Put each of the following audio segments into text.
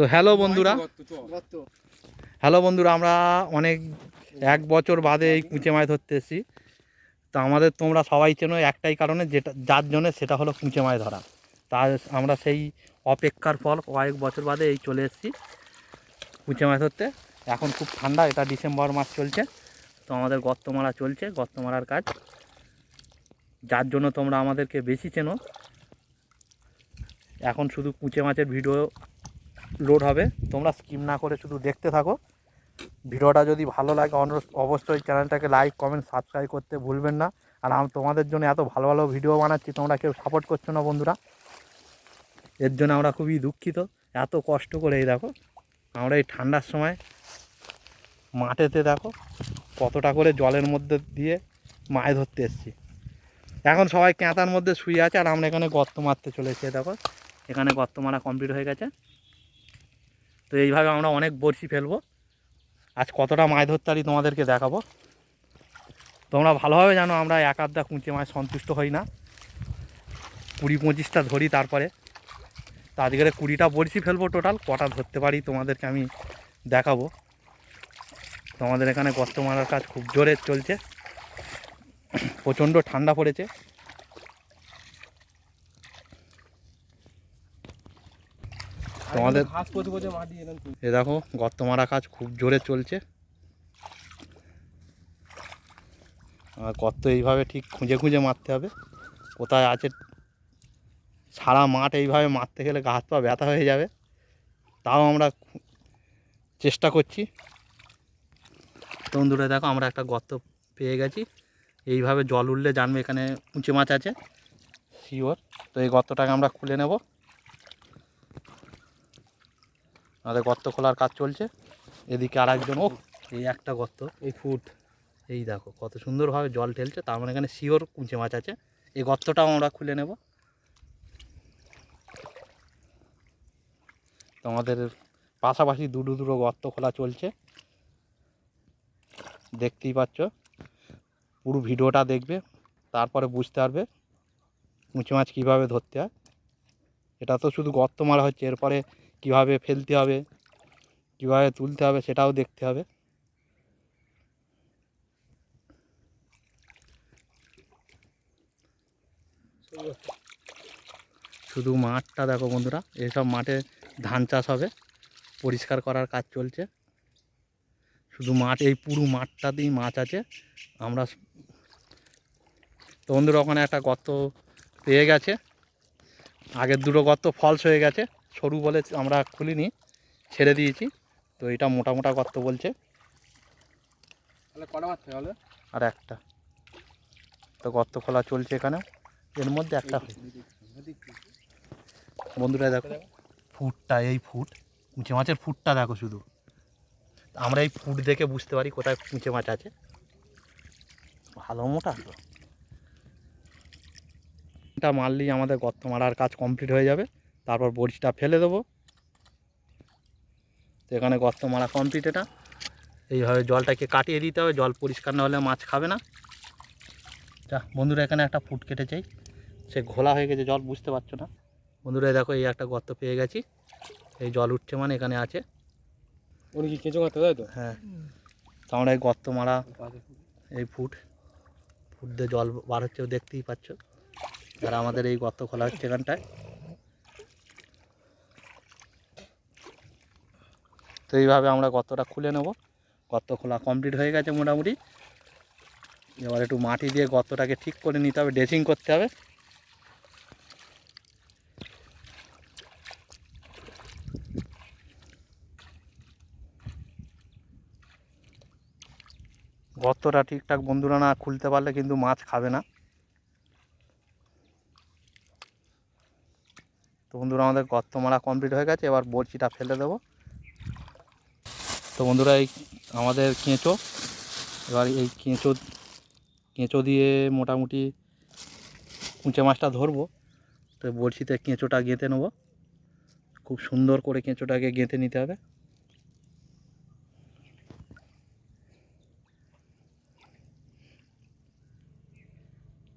তো হ্যালো বন্ধুরা। হ্যালো বন্ধুরা আমরা অনেক এক বছর বাদে এই কুঁচে মাছ ধরতে এসেছি। তো আমাদের তোমরা সবাই চেনো একটাই কারণে যেটা যার জন্য সেটা হলো কুঁচে মাছ ধরা। তা আমরা সেই অপেক্ষার ফল কয়েক বছর বাদে এই চলে এসেছি কুঁচে মাছ ধরতে। এখন খুব ঠান্ডা এটা ডিসেম্বর মাস চলছে। তো আমাদের গর্ত মারা চলছে গর্ত মারার কাজ। যার জন্য তোমরা আমাদেরকে বেশি চেনো। এখন শুধু কুঁচে মাছের ভিডিও লোড হবে। তোমরা স্কিম না করে শুধু দেখতে থাকো। ভিডিওটা যদি ভালো লাগে অবশ্যই চ্যানেলটাকে লাইক কমেন্ট সাবস্ক্রাইব করতে ভুলবেন না। আর আমি তোমাদের জন্য এত ভালো ভালো ভিডিও বানাচ্ছি, তোমরা কেউ সাপোর্ট করছ না বন্ধুরা। এর জন্য আমরা খুবই দুঃখিত। এত কষ্ট করে এই দেখো, আমরা এই ঠান্ডার সময় মাঠেতে দেখো, কতটা করে জলের মধ্যে দিয়ে মাছ ধরতে এসেছি। এখন সবাই ক্যাঁতার মধ্যে শুয়ে আছে, আর আমরা এখানে গর্ত মারতে চলেছি দেখো। এখানে গর্ত মারা কমপ্লিট হয়ে গেছে। তো এইভাবে আমরা অনেক বড়শি ফেলব। আজ কতটা মাছ ধরতে পারি তোমাদেরকে দেখাবো। তোমরা ভালোভাবে জানো আমরা এক আধটা কুঁচে মাছ সন্তুষ্ট হই না। কুড়ি পঁচিশটা ধরি তারপরে। তো আজকের কুড়িটা বড়শি ফেলব টোটাল কটা ধরতে পারি তোমাদেরকে আমি দেখাবো। তোমাদের এখানে গর্ত মারার কাজ খুব জোরে চলছে। প্রচণ্ড ঠান্ডা পড়েছে। তোমাদের এ দেখো গর্ত মারা কাজ খুব জোরে চলছে। আর গর্ত এইভাবে ঠিক খুঁজে খুঁজে মারতে হবে। কোথায় আছে সারা মাঠ এইভাবে মারতে গেলে গা হাত পা ব্যথা হয়ে যাবে। তাও আমরা চেষ্টা করছি। তো বন্ধুরা দেখো আমরা একটা গর্ত পেয়ে গেছি। এইভাবে জল উঠলে জানবে এখানে উঁচে মাছ আছে। শিওর তো এই গর্তটাকে আমরা খুলে নেব। আমাদের গর্ত খোলার কাজ চলছে। এদিকে আর একজন ও এই একটা গর্ত, এই ফুট, এই দেখো কত সুন্দরভাবে জল ঢেলছে, তার মানে এখানে শিওর কুঁচে মাছ আছে। এই গর্তটাও আমরা খুলে নেব। তো আমাদের পাশাপাশি দুটো দুটো গর্ত খোলা চলছে। দেখতেই পাচ্ছ, পুরো ভিডিওটা দেখবে, তারপরে বুঝতে পারবে কুঁচে মাছ কীভাবে ধরতে হয়। এটা তো শুধু গর্ত মারা হচ্ছে, এরপরে কীভাবে ফেলতে হবে, কীভাবে তুলতে হবে সেটাও দেখতে হবে। শুধু মাঠটা দেখো বন্ধুরা এইসব মাঠে ধান চাষ হবে, পরিষ্কার করার কাজ চলছে। শুধু মাঠ, এই পুরো মাঠটাতেই মাছ আছে। আমরা তো বন্ধুরা ওখানে একটা গর্ত পেয়ে গেছে। আগের দুটো গর্ত ফলস হয়ে গেছে। সরু বলে আমরা খুলিনি ছেড়ে দিয়েছি। তো এটা মোটা মোটা গর্ত বলছে। আর একটা। তো গর্ত খোলা চলছে এখানে এর মধ্যে একটা। বন্ধুরা দেখো ফুটটা এই ফুট কুঁচে মাছের ফুটটা দেখো শুধু। আমরা এই ফুট দেখে বুঝতে পারি কোথায় কুঁচে মাছ আছে। ভালো মোটা তো। এটা মারলেই আমাদের গর্ত মারার কাজ কমপ্লিট হয়ে যাবে। তারপর বড়িটা ফেলে দেবো। তো এখানে গর্ত মারা কমপ্লিট এটা। এইভাবে জলটাকে কাটিয়ে দিতে হবে জল পরিষ্কার না হলে মাছ খাবে না। যা বন্ধুরা এখানে একটা ফুট কেটে চাই সে ঘোলা হয়ে গেছে জল বুঝতে পারছ না? বন্ধুরা দেখো এই একটা গর্ত পেয়ে গেছি। এই জল উঠছে মানে এখানে আছে। উনি কি কেঁচো মারতে তাই তো? হ্যাঁ। তো আমরা এই গর্ত মারা এই ফুট ফুট দিয়ে জল বার হচ্ছে দেখতেই পাচ্ছ। আর আমাদের এই গর্ত খোলা হচ্ছে এখানটায়। তো এইভাবে আমরা গর্তটা খুলে নেব। গর্ত খোলা কমপ্লিট হয়ে গেছে মোটামুটি। এবার একটু মাটি দিয়ে গর্তটাকে ঠিক করে নিতে হবে, ড্রেসিং করতে হবে। গর্তটা ঠিকঠাক বন্ধুরা না খুলতে পারলে কিন্তু মাছ খাবে না। তো বন্ধুরা আমাদের গর্ত মারা কমপ্লিট হয়ে গেছে, এবার বড়শিটা ফেলে দেবো। তো বন্ধুরা, এই আমাদের কেঁচো, এবার এই কেঁচো কেঁচো দিয়ে মোটামুটি কুঁচে মাছটা ধরবো। তো বড়শিতে কেঁচোটা গেঁথে নেব। খুব সুন্দর করে কেঁচোটাকে গেঁথে নিতে হবে।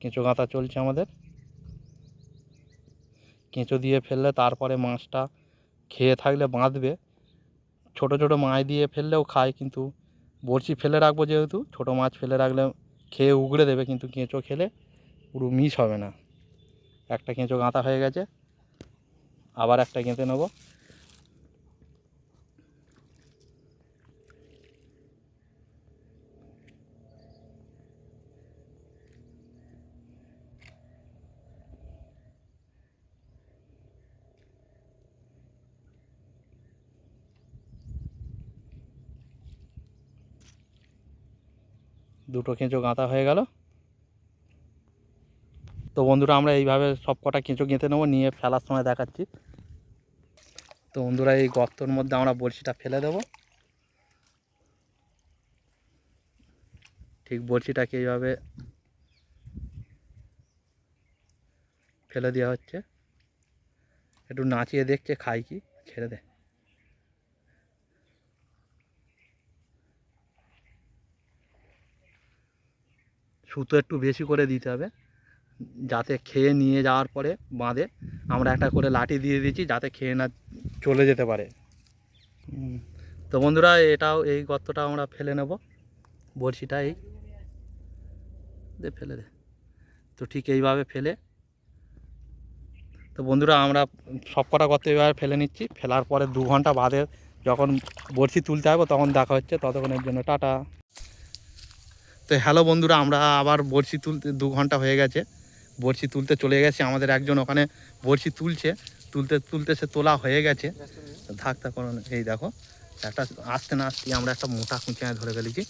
কেঁচো গাঁথা চলছে আমাদের। কেঁচো দিয়ে ফেললে তারপরে মাছটা খেয়ে থাকলে বাঁধবে। ছোট ছোট মাছ দিয়ে ফেললেও খায় কিন্তু বড়শি ফেলে রাখব যেহেতু, ছোট মাছ ফেলে রাখলে খেয়ে উগড়ে দেবে কিন্তু কেঁচো খেলে পুরো মিস হবে না। একটা কেঁচো গাঁথা হয়ে গেছে, আবার একটা গেঁথে নেব। দুটো কেঁচো গাঁথা হয়ে গেল। তো বন্ধুরা, আমরা এইভাবে সব কটা কেঁচো গেঁথে নেব, নিয়ে ফেলার সময় দেখাচ্ছি। তো বন্ধুরা, এই গর্তর মধ্যে আমরা বড়শিটা ফেলে দেবো। ঠিক বড়শিটাকে এইভাবে ফেলে দেওয়া হচ্ছে। একটু নাচিয়ে দেখছে খাই কি, ছেড়ে দে। সুতো একটু বেশি করে দিতে হবে। যাতে খেয়ে নিয়ে যাওয়ার পরে বাঁধে। আমরা একটা করে লাঠি দিয়ে দিচ্ছি যাতে খেয়ে না চলে যেতে পারে। তো বন্ধুরা, এটাও, এই গর্তটা আমরা ফেলে নেব। বড়শিটা এই দে, ফেলে দে। তো ঠিক এইভাবে ফেলে। তো বন্ধুরা, আমরা সব কটা গর্ত এইভাবে ফেলে নিচ্ছি। ফেলার পরে দু ঘণ্টা বাদে যখন বড়শি তুলতে হবে তখন দেখা হচ্ছে। ততক্ষণের জন্য টাটা। তো হ্যালো বন্ধুরা, আমরা আবার বড়শি তুলতে দু ঘণ্টা হয়ে গেছে। বড়শি তুলতে চলে গেছে, আমাদের একজন ওখানে বড়শি তুলছে। তুলতে তুলতে সে তোলা হয়ে গেছে। থাক না। এই দেখো, একটা আসতে না আসতে আমরা একটা মোটা কুঁচিয়ায় ধরে ফেলেছি।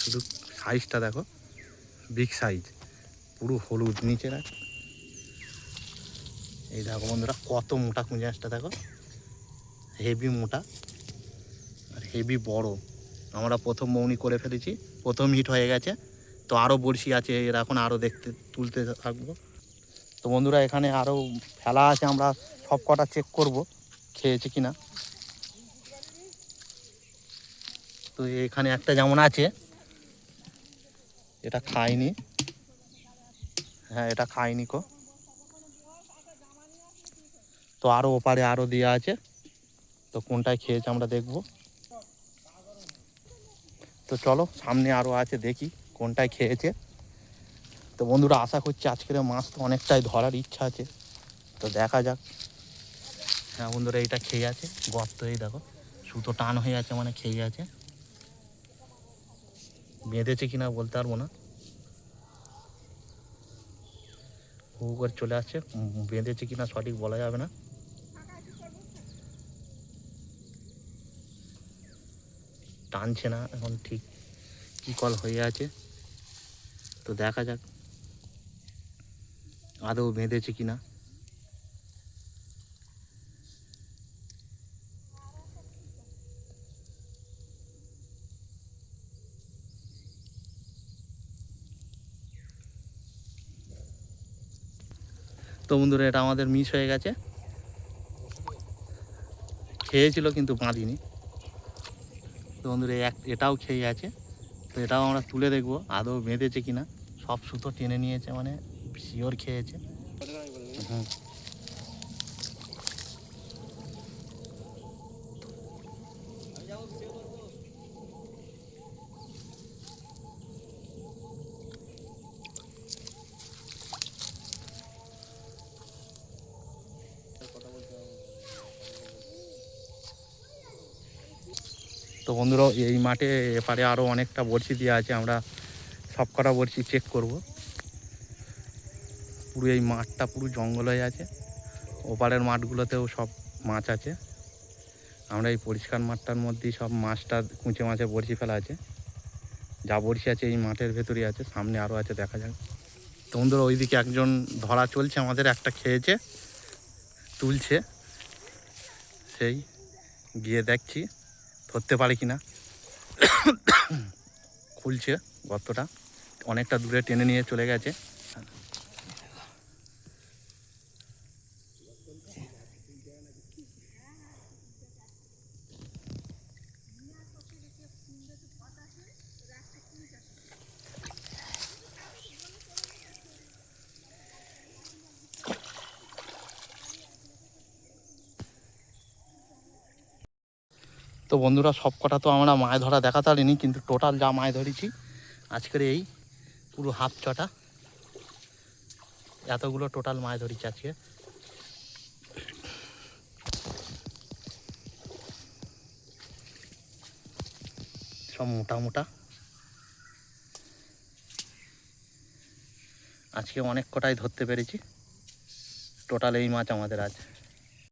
শুধু সাইজটা দেখো বিগ সাইজ পুরো হলুদ নিচে রাখ। এই দেখো বন্ধুরা, কত মোটা কুঁচিয়াটা দেখো। হেভি মোটা, আর হেভি বড়। আমরা প্রথম মৌনি করে ফেলেছি। প্রথম হিট হয়ে গেছে। তো আরও বড়শি আছে, এর এখন আরও দেখতে, তুলতে থাকব। তো বন্ধুরা, এখানে আরও ফেলা আছে, আমরা সব কটা চেক করব, খেয়েছে কিনা। তো এখানে একটা যেমন আছে, এটা খায়নি হ্যাঁ এটা খায়নি কো। তো আরও ওপারে আরও দেওয়া আছে। তো কোনটায় খেয়েছে আমরা দেখব। তো চলো, সামনে আরও আছে, দেখি কোনটায় খেয়েছে। তো বন্ধুরা, আশা করছি আজকের মাছ তো অনেকটাই ধরার ইচ্ছা আছে। তো দেখা যাক। হ্যাঁ বন্ধুরা, এইটা খেয়ে আছে, গর্ত এই দেখো। সুতো টান হয়ে আছে মানে খেয়ে আছে। বেঁধেছে কিনা বলতে পারব না। হু করে চলে আসছে। বেঁধেছে কিনা সঠিক বলা যাবে না। টানছে না, এখন ঠিক কী কল হয়ে আছে। তো দেখা যাক আদৌ বেঁধেছে কি না তো বন্ধুরা, এটা আমাদের মিস হয়ে গেছে। খেয়েছিল কিন্তু বাঁধিনি। তো বন্ধুরা এক এটাও খেয়ে আছে তো এটাও আমরা তুলে দেখব আদৌ বেঁধেছে কিনা। সব সুতো টেনে নিয়েছে মানে শিওর খেয়েছে। হুম। তো বন্ধুরা, এই মাঠে এপারে আরও অনেকটা বড়শি দেওয়া আছে, আমরা সব কটা বড়শি চেক করব। পুরো এই মাঠটা পুরো জঙ্গল হয়ে আছে, ওপারের মাঠগুলোতেও সব মাছ আছে। আমরা এই পরিষ্কার মাঠটার মধ্যেই সব মাছটা, কুঁচে মাছে বড়শি ফেলা আছে। যা বড়শি আছে এই মাঠের ভেতরেই আছে, সামনে আরও আছে, দেখা যাক। তো বন্ধুরা, ওইদিকে একজন ধরা চলছে, আমাদের একটা খেয়েছে, তুলছে, সেই গিয়ে দেখছি। ধরতে পারে কি না খুলছে গর্তটা। অনেকটা দূরে টেনে নিয়ে চলে গেছে। তো বন্ধুরা, সব কটা তো আমরা মাছ ধরা দেখাতে পারিনি কিন্তু টোটাল যা মাছ ধরেছি, আজকের এই পুরো হাফ চটা এতগুলো টোটাল মাছ ধরেছি আজকে। সব মোটা মোটা। আজকে অনেক কটাই ধরতে পেরেছি। টোটাল এই মাছ আমাদের আছে